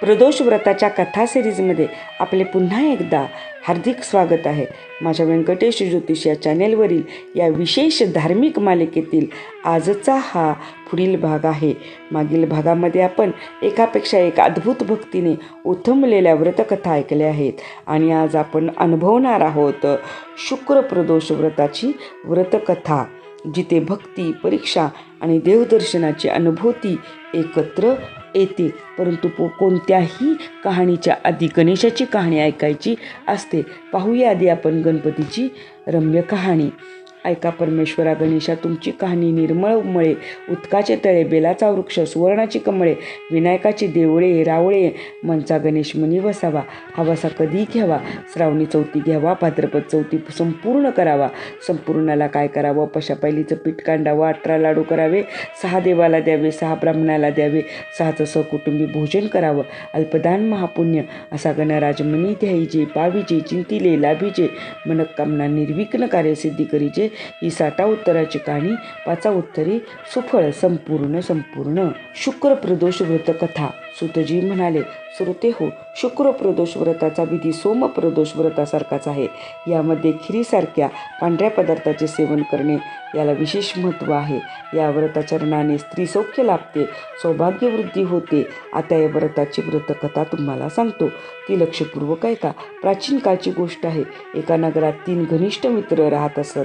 प्रदोष व्रताच्या कथा सिरीजमध्ये आपले पुन्हा एकदा हार्दिक स्वागत आहे. माझ्या व्यंकटेश ज्योतिष या चॅनेलवरील या विशेष धार्मिक मालिकेतील आजचा हा पुढील भाग आहे. मागील भागामध्ये आपण एकापेक्षा एक अद्भुत भक्तीने उथंबलेल्या व्रतकथा ऐकल्या आहेत आणि आज आपण अनुभवणार आहोत शुक्र प्रदोष व्रताची व्रतकथा. जिथे भक्ती परीक्षा आणि देवदर्शनाची अनुभूती एकत्र येते. परंतु पो कोणत्याही कहाणीच्या आधी गणेशाची कहाणी ऐकायची असते. पाहूया आधी आपण गणपतीची रम्य कहाणी. ऐका परमेश्वरा गणेशा तुमची कहाणी निर्मळ उमळे. उत्काचे तळे बेलाचा वृक्ष सुवर्णाची कमळे विनायकाची देवळे रावळे. मनचा गणेश मनी वसावा हा वसा कधी घ्यावा? श्रावणी चौथी घ्यावा? भाद्रपद चौथी संपूर्ण करावा? संपूर्णाला काय करावं? पशापैलीचं पीठ कांडावं अठरा लाडू करावे. सहा देवाला द्यावे सहा ब्राह्मणाला द्यावे. सहाचं सहकुटुंबी भोजन करावं. अल्पदान महापुण्य. असा गणराज मनी द्यायचे पाविजे चिंतिले लाभिजे मनकामना निर्विघ्न कार्यसिद्धी करीचे. ही साता उत्तराची कहाणी पाचा उत्तरी सुफळ संपूर्ण संपूर्ण. शुक्र प्रदोष व्रत कथा सुतजी म्हणाले श्रोते हो शुक्र प्रदोष व्रताचा विधी सोम प्रदोष व्रतासारखाच आहे. यामध्ये खिरीसारख्या पांढऱ्या पदार्थाचे सेवन करणे याला विशेष महत्त्व आहे. या व्रताचरणाने स्त्री सौख्य लाभते सौभाग्यवृद्धी होते. आता या व्रताची व्रतकथा तुम्हाला सांगतो. ती लक्षपूर्वक ऐका. प्राचीन काळची गोष्ट आहे. एका नगरात तीन घनिष्ठ मित्र राहत असत.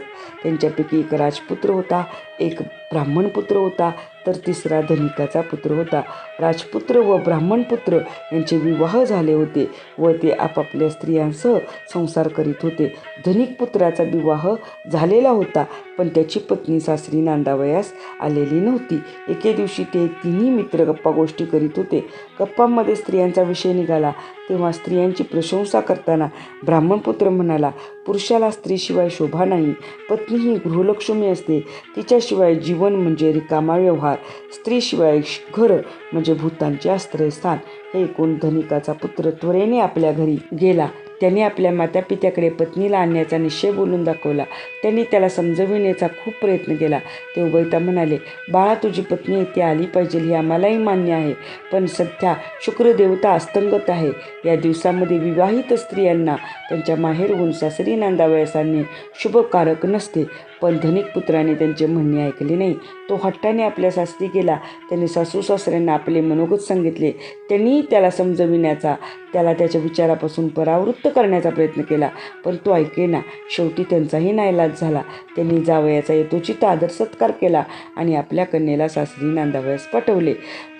त्यांच्यापैकी एक राजपुत्र होता. एक ब्राह्मण पुत्र होता तर तिसरा धनिकाचा पुत्र होता. राजपुत्र व ब्राह्मण पुत्र यांचे विवाह झाले होते व ते आपापल्या स्त्रियांसह संसार करीत होते. धनिक पुत्राचा विवाह झालेला होता पण त्याची पत्नी सासरी नांदावयास आलेली नव्हती. एके दिवशी ते तिन्ही मित्र गप्पा गोष्टी करीत होते. गप्पांमध्ये स्त्रियांचा विषय निघाला. तेव्हा स्त्रियांची प्रशंसा करताना ब्राह्मणपुत्र म्हणाला पुरुषाला स्त्रीशिवाय शोभा नाही. पत्नी ही गृहलक्ष्मी असते. तिच्याशिवाय जीवन म्हणजे रिकामा व्यवहार. स्त्रीशिवाय घर म्हणजे भूतांचे आश्रयस्थान हे एकूण धनिकाचा पुत्र त्वरेने आपल्या घरी गेला. त्याने आपल्या मातापित्याकडे पत्नीला आणण्याचा निश्चय बोलून दाखवला. त्यांनी त्याला समजविण्याचा खूप प्रयत्न केला. ते उभयता म्हणाले बाळा तुझी पत्नी येथे आली पाहिजे हे आम्हालाही मान्य आहे. पण सध्या शुक्रदेवता अस्तंगत आहे. या दिवसामध्ये विवाहित स्त्रियांना त्यांच्या माहेरहून सासरी नांदावयासांनी शुभकारक नसते. पण धनिक पुत्राने त्यांचे म्हणणे ऐकले नाही. तो हट्टाने आपल्या सासरी गेला. त्यांनी सासू सासऱ्यांना आपले मनोगत सांगितले. त्यांनी त्याला समजविण्याचा त्याला त्याच्या विचारापासून परावृत्त करण्याचा प्रयत्न केला. पण तो ऐकेना शेवटी त्यांचाही नाईलाज झाला. त्यांनी जावयाचा यथोचित आदर सत्कार केला आणि आपल्या कन्येला सासरी नांदावयास पाठवले.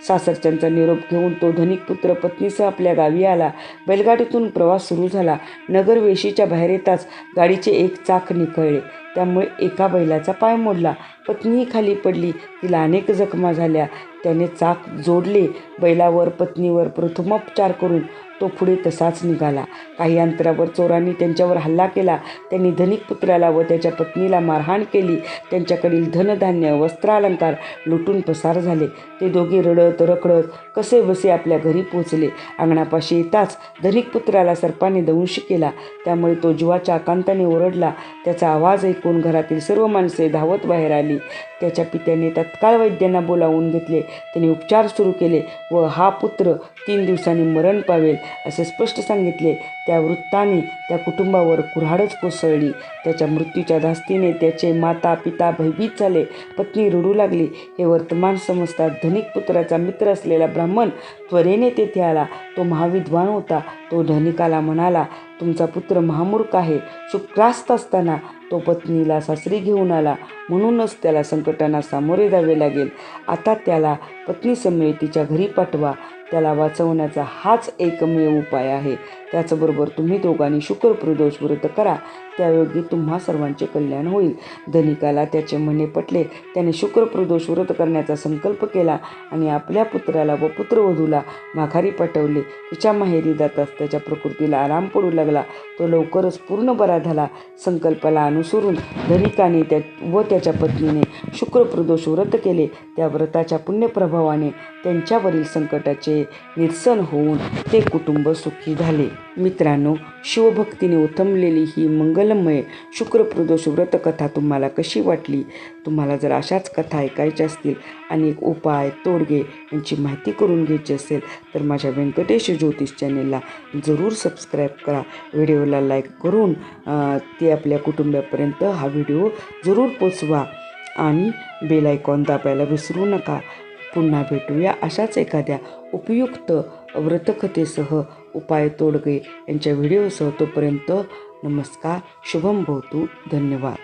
सासरच्यांचा निरोप घेऊन तो धनिक पुत्र पत्नीसह आपल्या गावी आला. बैलगाडीतून प्रवास सुरू झाला. नगर वेशीच्या बाहेर येताच गाडीचे एक चाक निखळले. त्यामुळे एका बैलाचा पाय मोडला. पत्नीही खाली पडली. तिला अनेक जखमा झाल्या. त्याने चाक जोडले. बैलावर पत्नीवर प्रथमोपचार करून तो पुढे तसाच निघाला. काही अंतरावर चोरांनी त्यांच्यावर हल्ला केला. त्यांनी धनिक पुत्राला व त्याच्या पत्नीला मारहाण केली. त्यांच्याकडील धनधान्य वस्त्रालंकार लुटून पसार झाले. ते दोघे रडत रखडत कसे बसे आपल्या घरी पोचले अंगणापाशी येताच धनिक पुत्राला सर्पाने दंश केला. त्यामुळे तो जीवाच्या आकांताने ओरडला. त्याचा आवाज ऐकून घरातील सर्व माणसे धावत बाहेर आली. त्याच्या पित्याने तत्काळ वैद्यांना बोलावून घेतले. त्यांनी उपचार सुरू केले व हा पुत्र तीन दिवसांनी मरण पावेल असे स्पष्ट सांगितले. त्या वृत्ताने त्या कुटुंबावर कुऱ्हाडच कोसळली. त्याच्या मृत्यूच्या धास्तीने त्याचे माता पिता भयभीत झाले. पत्नी रडू लागली. हे वर्तमान समजतात धनिक पुत्राचा मित्र असलेला ब्राह्मण त्वरेने तेथे आला. तो महाविद्वान होता. तो धनिकाला म्हणाला तुमचा पुत्र महामूर्ख आहे. शुक्रास्त असताना तो पत्नीला सासरी घेऊन आला. म्हणूनच त्याला संकटांना सामोरे जावे लागेल. आता त्याला पत्नीसमवेत तिच्या घरी पाठवा. त्याला वाचवण्याचा हाच एकमेव उपाय आहे. त्याचबरोबर तुम्ही दोघांनी शुक्र प्रदोष व्रत करा. त्यायोगी तुम्हा सर्वांचे कल्याण होईल. धनिकाला त्याचे म्हणणे पटले. त्याने शुक्र प्रदोष व्रत करण्याचा संकल्प केला आणि आपल्या पुत्राला व पुत्रवधूला माघारी पाठवले. तिच्या माहेरी जाताच त्याच्या प्रकृतीला आराम पडू लागला. तो लवकरच पूर्ण बरा झाला. संकल्पाला अनुसरून धनिकाने त्या व त्याच्या पत्नीने शुक्र प्रदोष व्रत केले. त्या व्रताच्या पुण्यप्रभावाने त्यांच्यावरील संकटाचे निरसन होऊन ते कुटुंब सुखी झाले. मित्रांनो शिवभक्तीने उथंबलेली ही मंगलमय शुक्रप्रदोष व्रतकथा तुम्हाला कशी वाटली? तुम्हाला जर अशाच कथा ऐकायच्या असतील आणि एक उपाय तोडगे यांची माहिती करून घ्यायची असेल तर माझ्या व्यंकटेश ज्योतिष चॅनेलला जरूर सबस्क्राईब करा. व्हिडिओला लाईक करून ते आपल्या कुटुंबापर्यंत हा व्हिडिओ जरूर पोचवा आणि बेल आयकॉन दाबायला विसरू नका. पुन्हा भेटूया अशाच एखाद्या उपयुक्त व्रतकथेसह. उपाय तोडगे. यांच्या व्हिडिओसह तोपर्यंत नमस्कार. शुभम भवतू धन्यवाद.